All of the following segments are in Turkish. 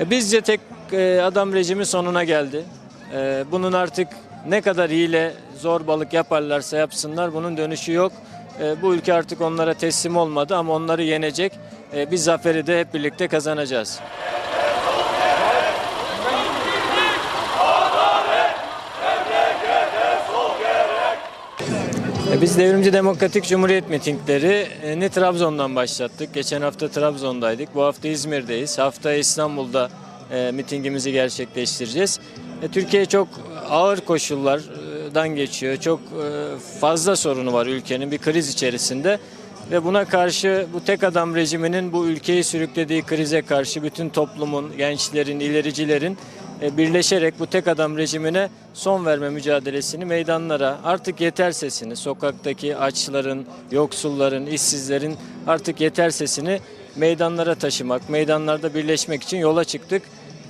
E, Bizce tek e, adam rejimi sonuna geldi. E, Bunun artık ne kadar hile, zorbalık yaparlarsa yapsınlar bunun dönüşü yok. Bu ülke artık onlara teslim olmadı ama onları yenecek. Biz zaferi de hep birlikte kazanacağız. Biz Devrimci Demokratik Cumhuriyet mitinglerini Trabzon'dan başlattık. Geçen hafta Trabzon'daydık. Bu hafta İzmir'deyiz. Haftaya İstanbul'da e, mitingimizi gerçekleştireceğiz. E, Türkiye çok ağır koşullardan geçiyor. Çok e, fazla sorunu var ülkenin bir kriz içerisinde. Ve buna karşı bu tek adam rejiminin bu ülkeyi sürüklediği krize karşı bütün toplumun, gençlerin, ilericilerin e, birleşerek bu tek adam rejimine son verme mücadelesini meydanlara artık yeter sesini sokaktaki açların, yoksulların, işsizlerin artık yeter sesini meydanlara taşımak, meydanlarda birleşmek için yola çıktık.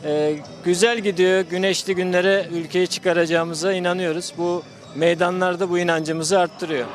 E, güzel gidiyor, güneşli günlere ülkeyi çıkaracağımıza inanıyoruz. Bu meydanlarda bu inancımızı arttırıyor.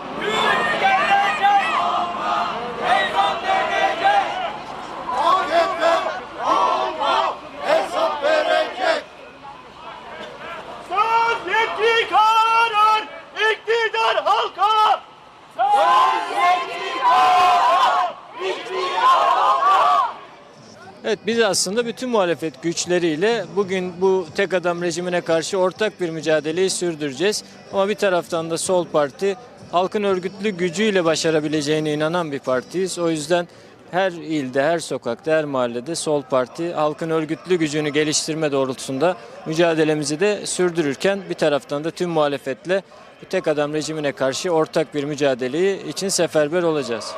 Evet biz aslında bütün muhalefet güçleriyle bugün bu tek adam rejimine karşı ortak bir mücadeleyi sürdüreceğiz. Ama bir taraftan da Sol Parti halkın örgütlü gücüyle başarabileceğine inanan bir partiyiz. O yüzden her ilde, her sokakta, her mahallede Sol Parti halkın örgütlü gücünü geliştirme doğrultusunda mücadelemizi de sürdürürken bir taraftan da tüm muhalefetle tek adam rejimine karşı ortak bir mücadeleyi için seferber olacağız.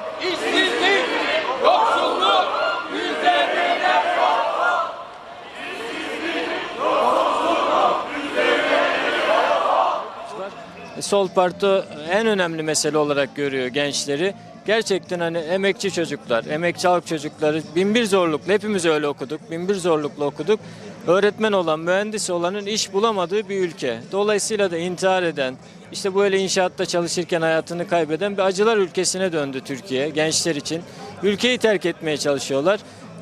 Sol Parti en önemli mesele olarak görüyor gençleri. Gerçekten hani emekçi çocuklar, emekçi halk çocukları binbir zorlukla hepimiz öyle okuduk. Binbir zorlukla okuduk. Öğretmen olan, mühendis olanın iş bulamadığı bir ülke. Dolayısıyla da intihar eden, işte böyle inşaatta çalışırken hayatını kaybeden bir acılar ülkesine döndü Türkiye gençler için. Ülkeyi terk etmeye çalışıyorlar.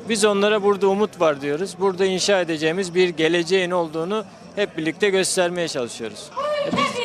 Biz onlara burada umut var diyoruz. Burada inşa edeceğimiz bir geleceğin olduğunu hep birlikte göstermeye çalışıyoruz. E Biz